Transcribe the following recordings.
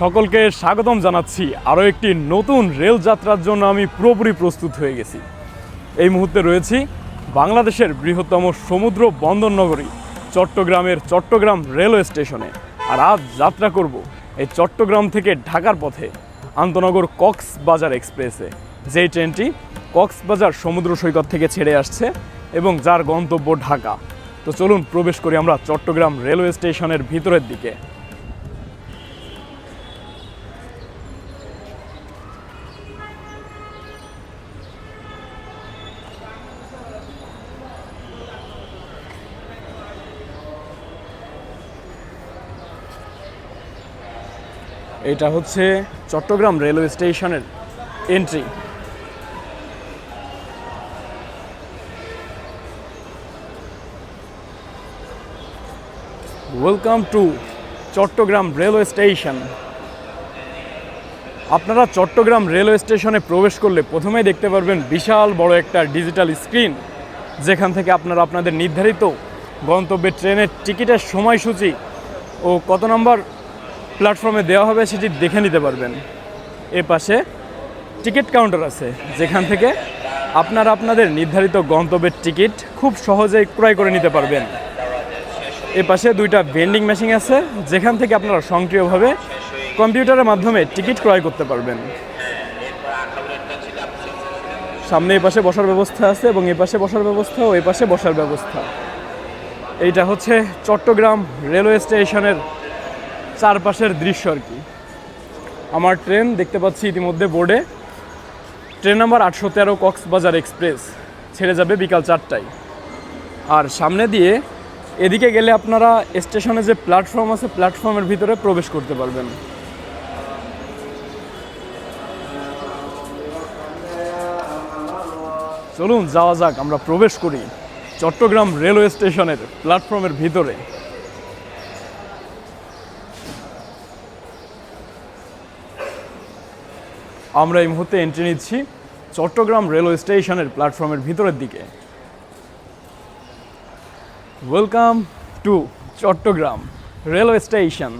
সকলকে স্বাগতম জানাচ্ছি। আরও একটি নতুন রেল যাত্রার জন্য আমি পুরোপুরি প্রস্তুত হয়ে গেছি। এই মুহূর্তে রয়েছি বাংলাদেশের বৃহত্তম সমুদ্র বন্দর নগরী, চট্টগ্রামের চট্টগ্রাম রেলওয়ে স্টেশনে। আর আজ যাত্রা করব এই চট্টগ্রাম থেকে ঢাকার পথে আন্তনগর কক্সবাজার এক্সপ্রেসে। যেই ট্রেনটি কক্সবাজার সমুদ্র সৈকত থেকে ছেড়ে আসছে এবং যার গন্তব্য ঢাকা। তো চলুন প্রবেশ করি আমরা চট্টগ্রাম রেলওয়ে স্টেশনের ভিতরের দিকে। এটা হচ্ছে চট্টগ্রাম রেলওয়ে স্টেশনের entry. Welcome to Chattogram railway station. আপনারা চট্টগ্রাম রেলওয়ে স্টেশনে প্রবেশ করলে প্রথমেই দেখতে পারবেন বিশাল বড় একটা ডিজিটাল স্ক্রিন, যেখান থেকে আপনারা আপনাদের নির্ধারিত গন্তব্যের ট্রেনের টিকিটের সময়সূচি ও কত নম্বর প্ল্যাটফর্মে দেওয়া হবে সেটি দেখে নিতে পারবেন। এ পাশে টিকিট কাউন্টার আছে, যেখান থেকে আপনারা আপনাদের নির্ধারিত গন্তব্যের টিকিট খুব সহজেই ক্রয় করে নিতে পারবেন। এ পাশে দুইটা ভেন্ডিং মেশিন আছে, যেখান থেকে আপনারা সক্রিয়ভাবে কম্পিউটারের মাধ্যমে টিকিট ক্রয় করতে পারবেন। সামনে এই পাশে বসার ব্যবস্থা আছে এবং এই পাশে বসার ব্যবস্থা ও এই পাশে বসার ব্যবস্থা। এইটা হচ্ছে চট্টগ্রাম রেলওয়ে স্টেশনের চারপাশের দৃশ্য আর কি। আমার ট্রেন দেখতে পাচ্ছি ইতিমধ্যে বোর্ডে। ট্রেন নাম্বার আটশো তেরো কক্সবাজার এক্সপ্রেস। ছেড়ে যাবে বিকাল চারটায়। আর সামনে দিয়ে এদিকে গেলে আপনারা স্টেশনে যে প্ল্যাটফর্ম আছে, প্ল্যাটফর্মের ভিতরে প্রবেশ করতে পারবেন। চলুন, যাওয়া যাক, আমরা প্রবেশ করি। চট্টগ্রাম রেলওয়ে স্টেশনের প্ল্যাটফর্মের ভিতরে। আমরা এই মুহূর্তে এন্ট্রি নিচ্ছি চট্টগ্রাম রেলওয়ে স্টেশনের প্ল্যাটফর্মের ভিতরের দিকে। Welcome to Chattogram railway station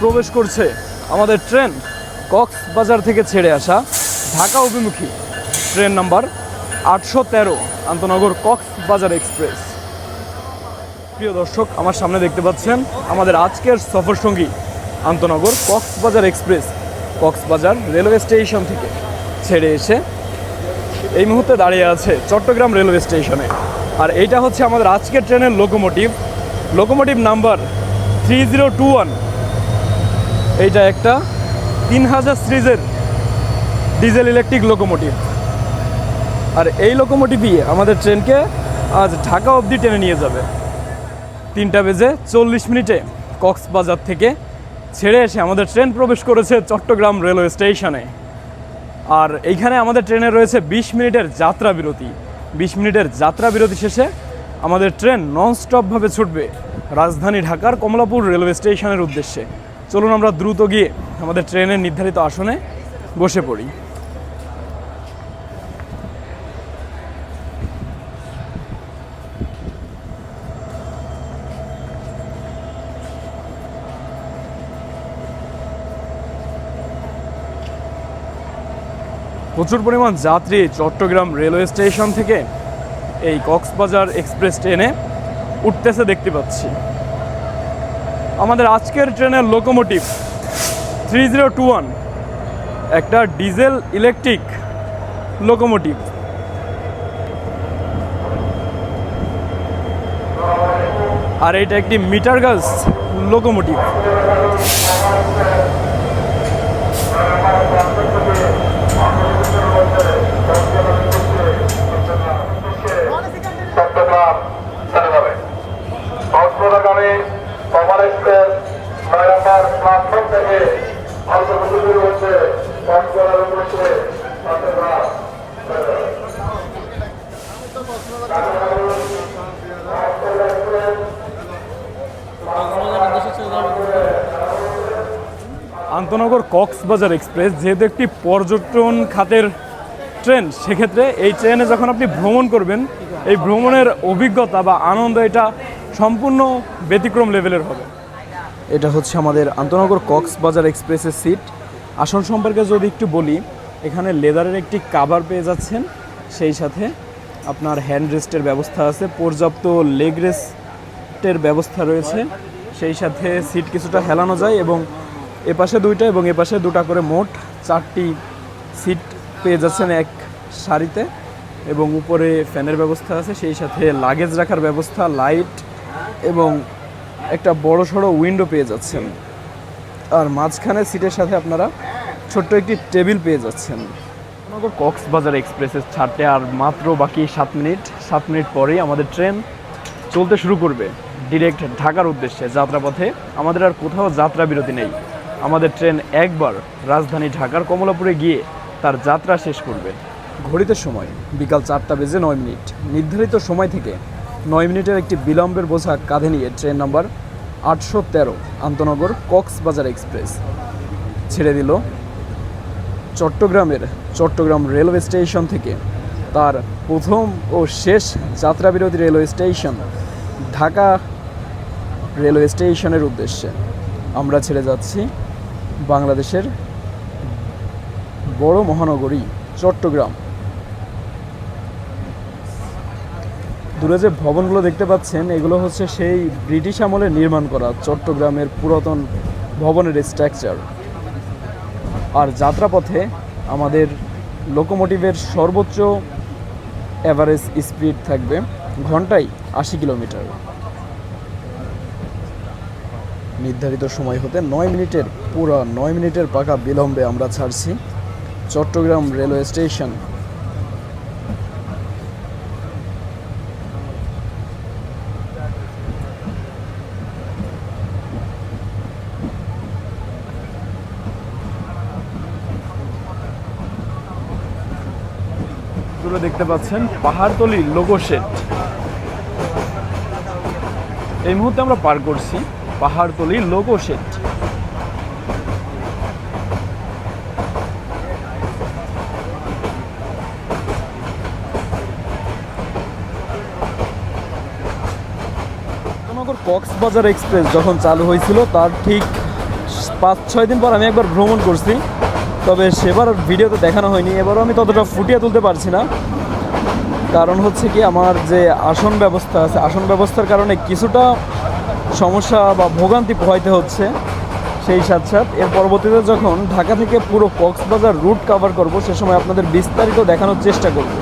প্রবেশ করছে আমাদের ট্রেন কক্সবাজার থেকে ছেড়ে আসা ঢাকা অভিমুখী। ট্রেন নাম্বার আটশো তেরো, আন্তনগর কক্সবাজার এক্সপ্রেস। প্রিয় দর্শক, আমার সামনে দেখতে পাচ্ছেন আমাদের আজকের সফর সঙ্গী আন্তনগর Cox's Bazar express, Cox's Bazar railway station থেকে ছেড়ে এসে এই মুহূর্তে দাঁড়িয়ে আছে চট্টগ্রাম রেলওয়ে স্টেশনে। আর এইটা হচ্ছে আমাদের আজকের ট্রেনের locomotive. Locomotive number three zero two one. এইটা একটা তিন হাজার সিরিজের ডিজেল ইলেকট্রিক লোকোমোটিভ আর এই লোকোমোটিভই আমাদের ট্রেনকে আজ ঢাকা অবধি টেনে নিয়ে যাবে। তিনটা বেজে চল্লিশ মিনিটে কক্সবাজার থেকে ছেড়ে এসে আমাদের ট্রেন প্রবেশ করেছে চট্টগ্রাম রেলওয়ে স্টেশনে। আর এইখানে আমাদের ট্রেনে রয়েছে বিশ মিনিটের যাত্রা বিরতি। বিশ মিনিটের যাত্রা বিরতি শেষে আমাদের ট্রেন ননস্টপভাবে ছুটবে রাজধানী ঢাকার কমলাপুর রেলওয়ে স্টেশনের উদ্দেশ্যে। চলুন আমরা দ্রুত গিয়ে আমাদের ট্রেনের নির্ধারিত আসনে বসে পড়ি। প্রচুর পরিমাণ যাত্রী চট্টগ্রাম রেলওয়ে স্টেশন থেকে এই কক্সবাজার এক্সপ্রেস ট্রেনে উঠতেছে দেখতে পাচ্ছি। আমাদের আজকের ট্রেনের locomotive three zero two one একটা ডিজেল ইলেকট্রিক লোকোমোটিভ আর এটা একটি মিটার গাছ লোকোমোটিভ প্ল্যাটফর্ম থেকে অল্প আন্তনগর কক্সবাজার এক্সপ্রেস যেহেতু একটি পর্যটন খাতের ট্রেন, সেক্ষেত্রে এই ট্রেনে যখন আপনি ভ্রমণ করবেন, এই ভ্রমণের অভিজ্ঞতা বা আনন্দ এটা সম্পূর্ণ ব্যতিক্রম লেভেলের হবে। এটা হচ্ছে আমাদের আন্তনগর কক্সবাজার এক্সপ্রেসের সিট। আসন সম্পর্কে যদি একটু বলি, এখানে লেদারের একটি কাভার পেয়ে যাচ্ছেন। সেই সাথে আপনার হ্যান্ড রেস্টের ব্যবস্থা আছে, পর্যাপ্ত লেগ রেস্টের ব্যবস্থা রয়েছে। সেই সাথে সিট কিছুটা হেলানো যায় এবং এপাশে দুইটা এবং এপাশে দুটা করে মোট চারটি সিট পেয়ে যাচ্ছেন এক সারিতে। এবং উপরে ফ্যানের ব্যবস্থা আছে, সেই সাথে লাগেজ রাখার ব্যবস্থা লাইট এবং একটা বড় সড়ো উইন্ডো পেয়ে যাচ্ছেন। আর মাঝখানে সিটের সাথে আপনারা ছোট্ট একটি টেবিল পেয়ে যাচ্ছেন। আমাদের কক্সবাজার এক্সপ্রেসের ছাড়তে আর মাত্র বাকি সাত মিনিট সাত মিনিট পরেই আমাদের ট্রেন চলতে শুরু করবে। ডিরেক্ট ঢাকার উদ্দেশ্যে যাত্রাপথে আমাদের আর কোথাও যাত্রা বিরতি নেই। আমাদের ট্রেন একবার রাজধানী ঢাকার কমলাপুরে গিয়ে তার যাত্রা শেষ করবে। ঘড়িতে সময় বিকাল চারটা বেজে নয় মিনিট। নির্ধারিত সময় থেকে নয় মিনিটের একটি বিলম্বের বোঝা কাঁধে নিয়ে ট্রেন নাম্বার আটশো তেরো, আন্তনগর কক্সবাজার এক্সপ্রেস। ছেড়ে দিল চট্টগ্রামের চট্টগ্রাম রেলওয়ে স্টেশন থেকে। তার প্রথম ও শেষ যাত্রাবিরোধী রেলওয়ে স্টেশন ঢাকা রেলওয়ে স্টেশনের উদ্দেশ্যে। আমরা ছেড়ে যাচ্ছি বাংলাদেশের বড় মহানগরী চট্টগ্রাম। দূরে যে ভবনগুলো দেখতে পাচ্ছেন, এগুলো হচ্ছে সেই ব্রিটিশ আমলে নির্মাণ করা চট্টগ্রামের পুরাতন ভবনের স্ট্রাকচার। আর যাত্রাপথে আমাদের লোকোমোটিভের সর্বোচ্চ অ্যাভারেজ স্পিড থাকবে ঘন্টায় আশি কিলোমিটার। নির্ধারিত সময় হতে নয় মিনিটের, পুরো নয় মিনিটের পাকা বিলম্বে আমরা ছাড়ছি চট্টগ্রাম রেলওয়ে স্টেশন। দেখতে পাচ্ছেন পাহাড়তলি লোগো শেড। এই মুহূর্তে আমরা পার করছি Pahartali loco shed. Cox's Bazar express যখন চালু হয়েছিল, তার ঠিক পাঁচ, ছয় দিন পর আমি একবার ভ্রমণ করছি। তবে সেবার ভিডিওতে দেখানো হয়নি। এবারও আমি ততটা ফুটিয়ে তুলতে পারছি না। কারণ হচ্ছে কি আমার যে আসন ব্যবস্থা আছে, আসন ব্যবস্থার কারণে কিছুটা সমস্যা বা ভোগান্তি পোহাইতে হচ্ছে সেই সাথে সাথ। এর পরবর্তীতে যখন ঢাকা থেকে পুরো কক্সবাজার রুট কভার করব, সে সময় আপনাদের বিস্তারিত দেখানোর চেষ্টা করব।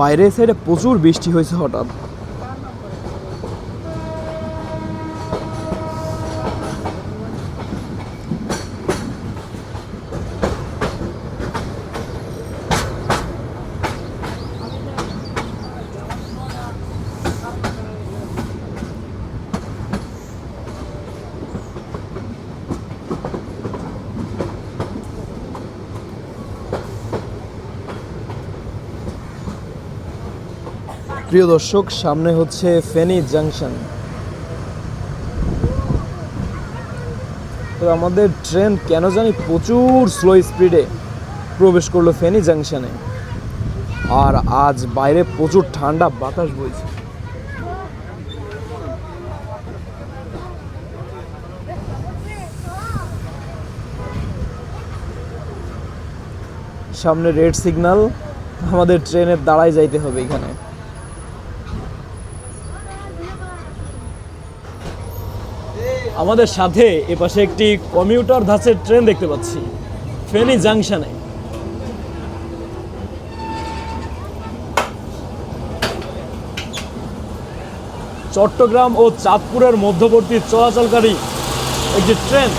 বাইরে সাইডে প্রচুর বৃষ্টি হয়েছে হঠাৎ। প্রিয় দর্শক, সামনে হচ্ছে ফেনী জাংশন। তো আমাদের ট্রেন কেন জানি প্রচুর স্লো স্পিডে প্রবেশ করল ফেনী জাংশনে। আর আজ বাইরে প্রচুর ঠান্ডা, বাতাস বইছে। সামনে রেড সিগনাল আমাদের ট্রেনের দাঁড়ায় যাইতে হবে এখানে। আমাদের সাথে এপাশে একটি কমিউটার ধাঁচের ট্রেন দেখতে পাচ্ছি, ফেনি জাংশনে। চট্টগ্রাম ও চাঁদপুরের মধ্যবর্তী চলাচলকারী একটি ট্রেন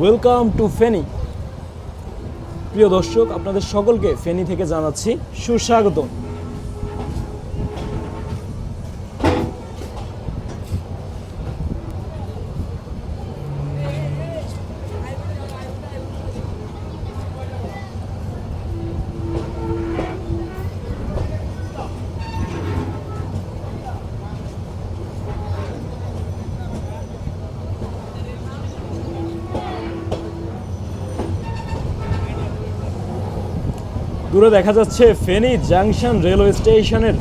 ওয়েলকাম টু ফেনি প্রিয় দর্শক আপনাদের সকলকে ফেনি থেকে জানাচ্ছি সুস্বাগতম। দূরে দেখা যাচ্ছে ফেনী জাংশন রেলওয়ে স্টেশনের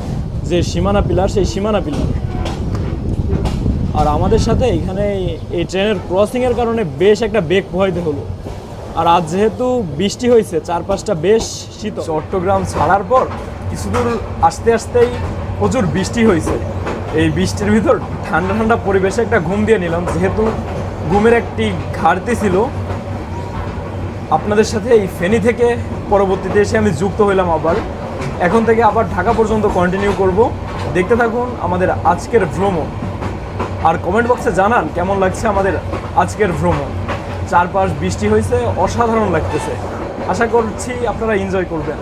যে সীমানা পিলার, সেই সীমানা পিলার। আর আমাদের সাথে এখানে এই ট্রেনের ক্রসিংয়ের কারণে বেশ একটা বেগ পোহাইতে হলো। আর আজ যেহেতু বৃষ্টি হয়েছে, চারপাশটা বেশ শীত চট্টগ্রাম ছাড়ার পর কিছু দূর আসতে আসতেই প্রচুর বৃষ্টি হয়েছে। এই বৃষ্টির ভিতর ঠান্ডা ঠান্ডা পরিবেশে একটা ঘুম দিয়ে নিলাম। যেহেতু ঘুমের একটি ঘাটতি ছিল, আপনাদের সাথে এই ফেনী থেকে পরবর্তীতে এসে আমি যুক্ত হইলাম আবার। এখন থেকে আবার ঢাকা পর্যন্ত কন্টিনিউ করব। দেখতে থাকুন আমাদের আজকের ভ্রমণ। আর কমেন্ট বক্সে জানান কেমন লাগছে আমাদের আজকের ভ্রমণ। চারপাশ বৃষ্টি হয়েছে অসাধারণ লাগতেছে। আশা করছি আপনারা এনজয় করবেন।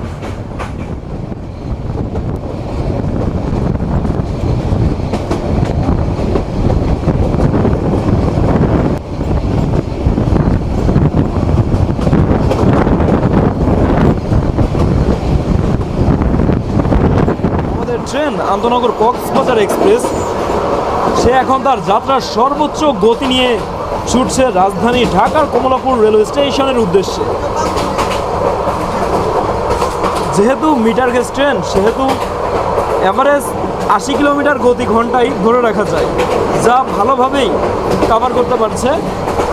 ট্রেন আন্তনগর কক্সবাজার এক্সপ্রেস। সে এখন তার যাত্রার সর্বোচ্চ গতি নিয়ে ছুটছে রাজধানী ঢাকার কমলাপুর রেলওয়ে স্টেশনের উদ্দেশ্যে। যেহেতু মিটার গেজ ট্রেন, সেহেতু অ্যাভারেজ আশি কিলোমিটার গতি ঘন্টায় ধরে রাখা যায়, যা ভালোভাবেই কাভার করতে পারছে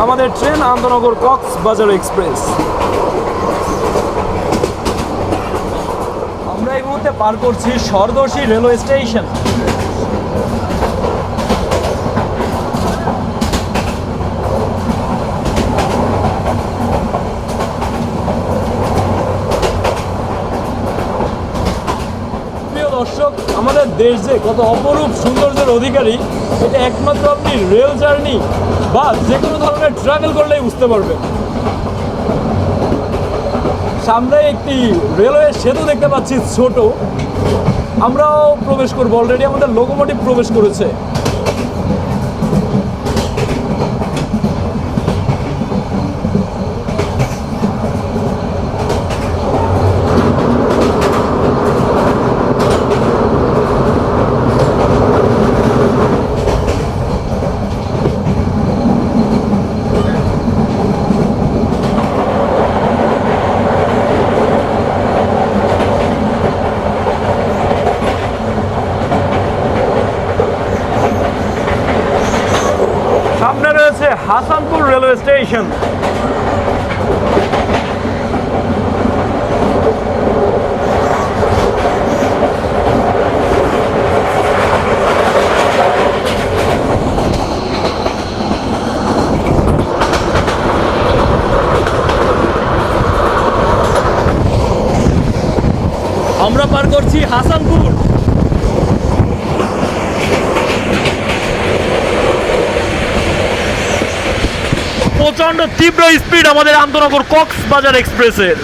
আমাদের ট্রেন আন্তনগর কক্সবাজার এক্সপ্রেস আমরা এই মুহূর্তে পার করছি সরদর্শী রেলওয়ে স্টেশন। দর্শক, আমাদের দেশ যে কত অপরূপ সৌন্দর্যের অধিকারী, এটা একমাত্র আপনি রেল জার্নি বা যে কোনো ধরনের ট্রাভেল করলেই বুঝতে পারবেন। সামনে একটি রেলওয়ে সেতু দেখতে পাচ্ছি, ছোট। আমরাও প্রবেশ করব। অলরেডি আমাদের লোকোমোটিভ প্রবেশ করেছে সামনে রয়েছে হাসানপুর রেলওয়ে স্টেশন আমরা পার করছি হাসানপুর। প্রচণ্ড তীব্র স্পিড আমাদের আন্তনগর কক্সবাজার এক্সপ্রেসের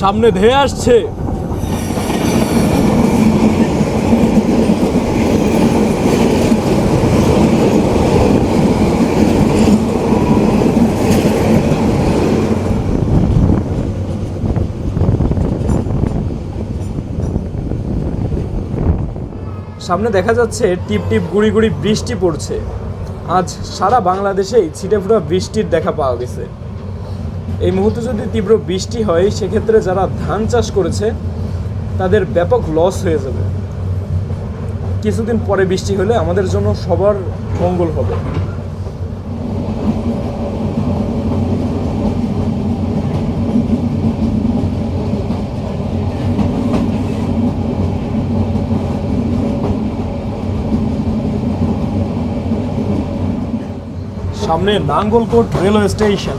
সামনে ধেয়ে আসছে। সামনে দেখা যাচ্ছে টিপ টিপ গুড়ি গুড়ি বৃষ্টি পড়ছে। আজ সারা বাংলাদেশেই ছিটেফোঁটা বৃষ্টির দেখা পাওয়া গেছে। এই মুহূর্তে যদি তীব্র বৃষ্টি হয়, সেক্ষেত্রে যারা ধান চাষ করেছে, তাদের ব্যাপক লস হয়ে যাবে। কিছুদিন পরে বৃষ্টি হলে আমাদের জন্য সবার মঙ্গল হবে। সামনে নাঙ্গলকোট রেলওয়ে স্টেশন।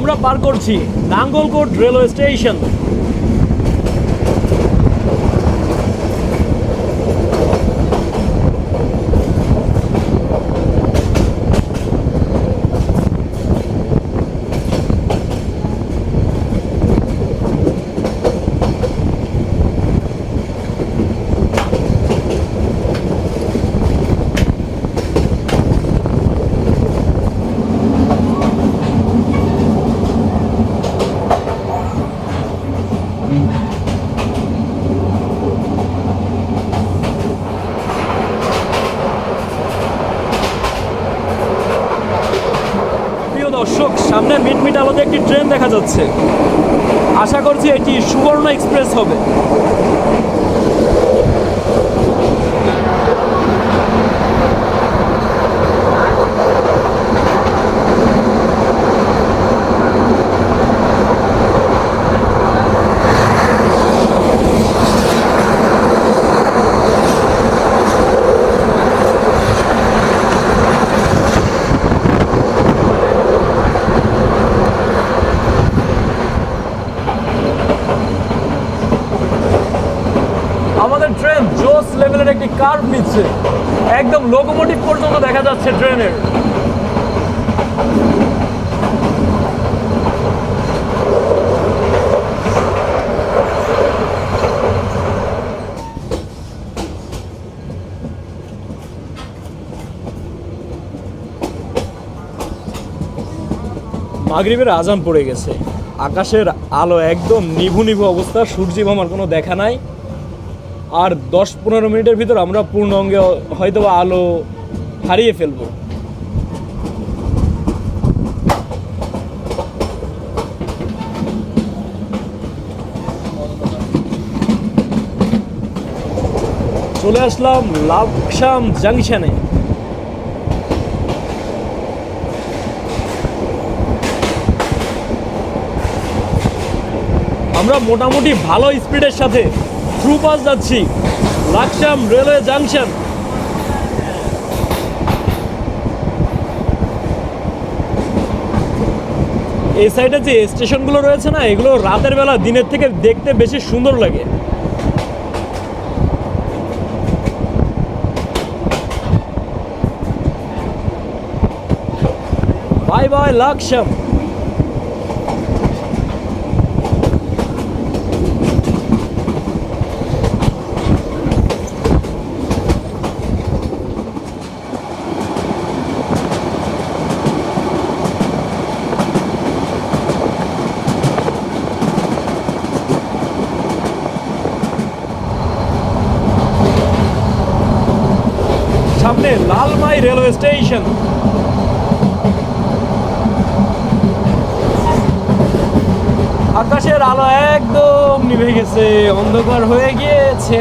আমরা পার করছি নাঙ্গলকোট রেলওয়ে স্টেশন প্রিয় দর্শক সামনে মিটমিট আলোতে একটি ট্রেন দেখা যাচ্ছে। আশা করছি এটি সুবর্ণ এক্সপ্রেস হবে আমাদের ট্রেন জোস লেভেলের একটি কার্ভ নিচ্ছে একদম লোকোমোটিভ পর্যন্ত দেখা যাচ্ছে ট্রেনের। মাগরিবের আজান পড়ে গেছে। আকাশের আলো একদম নিভু নিভু অবস্থা, সূর্যি মামার কোনো দেখা নাই। আর দশ পনেরো মিনিটের ভিতর আমরা পূর্ণ অঙ্গে হয়তো আলো হারিয়ে ফেলব। চলে আসলাম লাভসাম জাংশনে। আমরা মোটামুটি ভালো স্পিডের সাথে থ্রু পাস যাচ্ছি লাকসাম রেলওয়ে জাংশন। এই সাইডে যে স্টেশনগুলো রয়েছে না, এগুলো রাতের বেলা, দিনের থেকে দেখতে বেশি সুন্দর লাগে। বাই বাই লাকসাম সামনে লালমাই রেলওয়ে স্টেশন। আকাশের আলো একদম নিভে গেছে, অন্ধকার হয়ে গিয়েছে।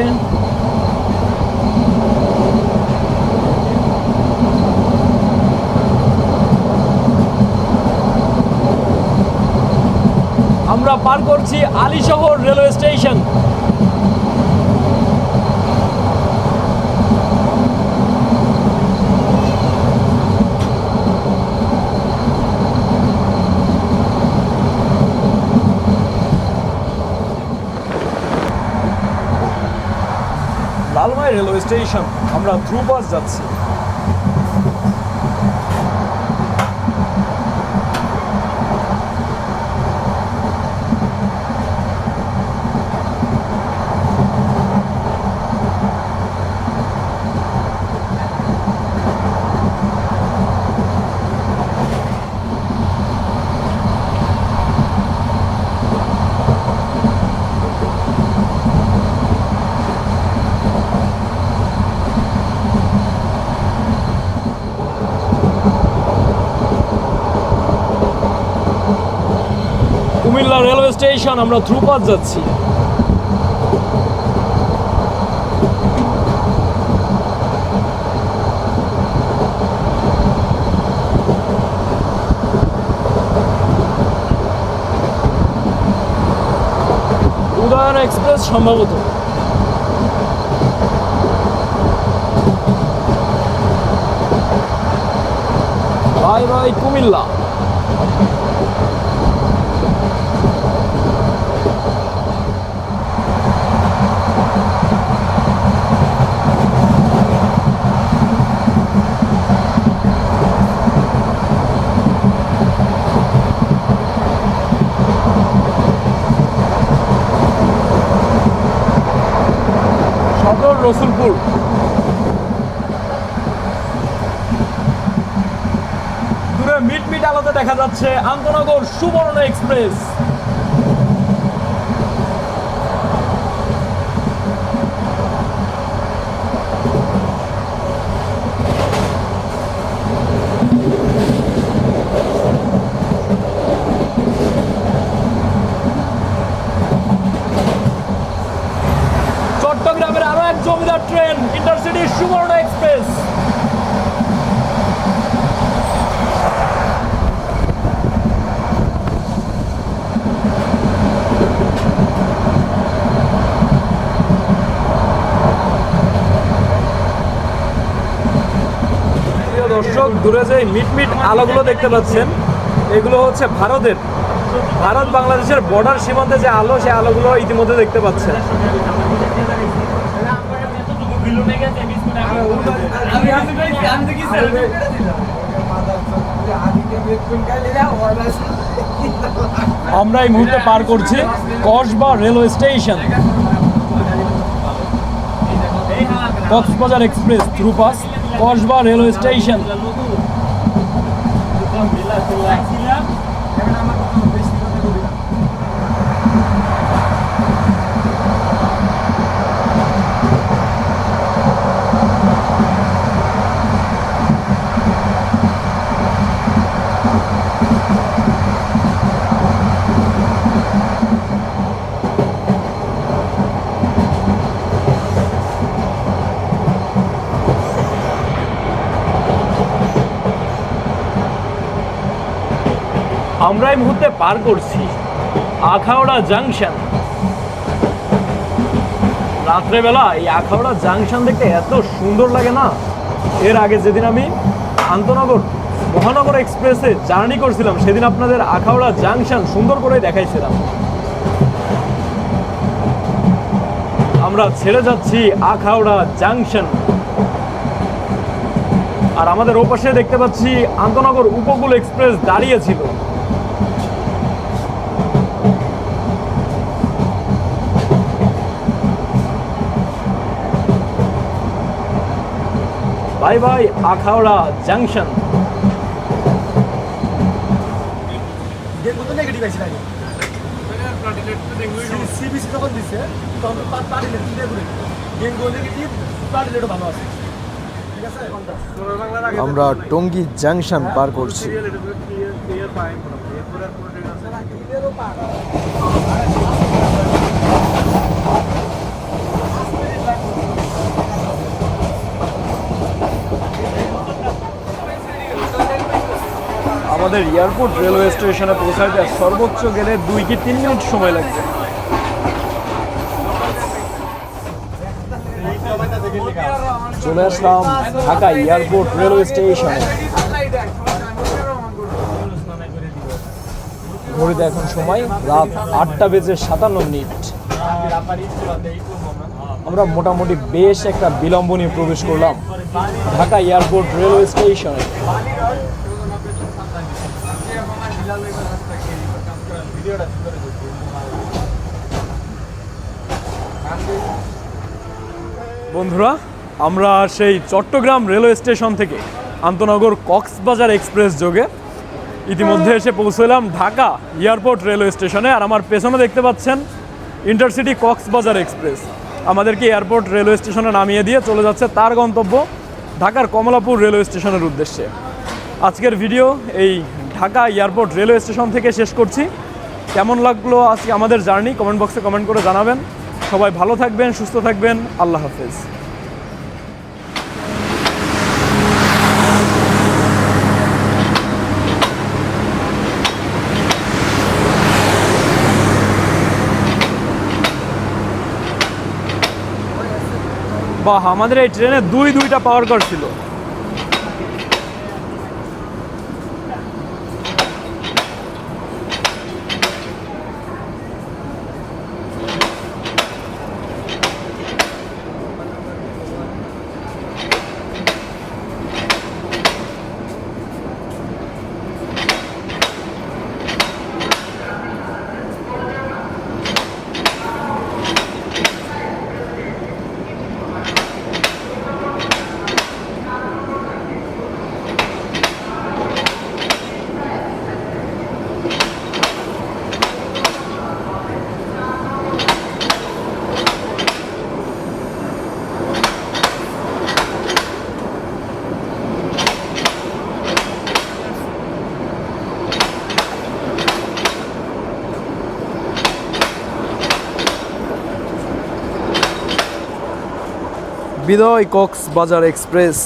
আমরা পার করছি Alishahar railway station by railway station আমরা থ্রু বাস যাচ্ছি কুমিল্লা রেলওয়ে স্টেশন আমরা বাস যাচ্ছি। উদয়ন এক্সপ্রেস সম্ভবত। Bye bye Comilla. রসুলপুর দূরে মিট মিট আলোতে দেখা যাচ্ছে আন্তনগর সুবর্ণ এক্সপ্রেস চট্টগ্রামের আরও এক জমিদার ট্রেন ইন্টারসিটি সুবর্ণ এক্সপ্রেস। দর্শক, দূরে যে মিটমিট আলোগুলো দেখতে পাচ্ছেন, এগুলো হচ্ছে ভারতের ভারত বাংলাদেশের বর্ডার সীমান্তে যে আলো সে আলোগুলো ইতিমধ্যে দেখতে পাচ্ছেন। আমরা এই মুহূর্তে পার করছি Kasba railway station. Cox's Bazar express through pass Kasba railway station. আমরা এই মুহূর্তে পার করছি আখাউড়া জাংশন। রাত্রেবেলা এই আখাউড়া জাংশন দেখতে এত সুন্দর লাগে না? এর আগে যেদিন আমি আন্তনগর মহানগর এক্সপ্রেসে জার্নি করছিলাম, সেদিন আপনাদের আখাউড়া জাংশন সুন্দর করে দেখাইছিলাম। আমরা ছেড়ে যাচ্ছি আখাউড়া জাংশন। আর আমাদের ওপাশে দেখতে পাচ্ছি আন্তনগর উপকূল এক্সপ্রেস দাঁড়িয়েছিল bye bye Akhaura junction negative আছে আগে সিবিসি যখন দিছে তখন পার্টি ডেঙ্গু নেগেটিভ পার্টি ভালো আছে। আমরা টঙ্গী জাংশন পার করছি। আমাদের এয়ারপোর্ট রেলওয়ে স্টেশনে পৌঁছাতে সর্বোচ্চ গেলে দুই কি তিন মিনিট সময় লাগবে। চলে আসলাম ঢাকা এয়ারপোর্ট রেলওয়ে স্টেশনে। ঘড়িতে এখন সময়, রাত আটটা বেজে সাতান্ন মিনিট। আমরা মোটামুটি বেশ একটা বিলম্ব নিয়ে প্রবেশ করলাম ঢাকা এয়ারপোর্ট রেলওয়ে স্টেশনে। বন্ধুরা, আমরা সেই চট্টগ্রাম রেলওয়ে স্টেশন থেকে আন্তনগর কক্সবাজার এক্সপ্রেস যোগে ইতিমধ্যে এসে পৌঁছলাম ঢাকা এয়ারপোর্ট রেলওয়ে স্টেশনে। আর আমার পেছনে দেখতে পাচ্ছেন ইন্টারসিটি কক্সবাজার এক্সপ্রেস। আমাদেরকে এয়ারপোর্ট রেলওয়ে স্টেশনে নামিয়ে দিয়ে চলে যাচ্ছে তার গন্তব্য ঢাকার কমলাপুর রেলওয়ে স্টেশনের উদ্দেশ্যে। আজকের ভিডিও এই ঢাকা এয়ারপোর্ট রেলওয়ে স্টেশন থেকে শেষ করছি। কেমন লাগল আজকে আমাদের জার্নি? কমেন্ট বক্সে কমেন্ট করে জানাবেন। সবাই ভালো থাকবেন, সুস্থ থাকবেন। আল্লাহ হাফেজ। বাহ, আমাদের এই ট্রেনে দুই দুইটা পাওয়ার কার ছিল। বিদয় কক্সবাজার এক্সপ্রেস।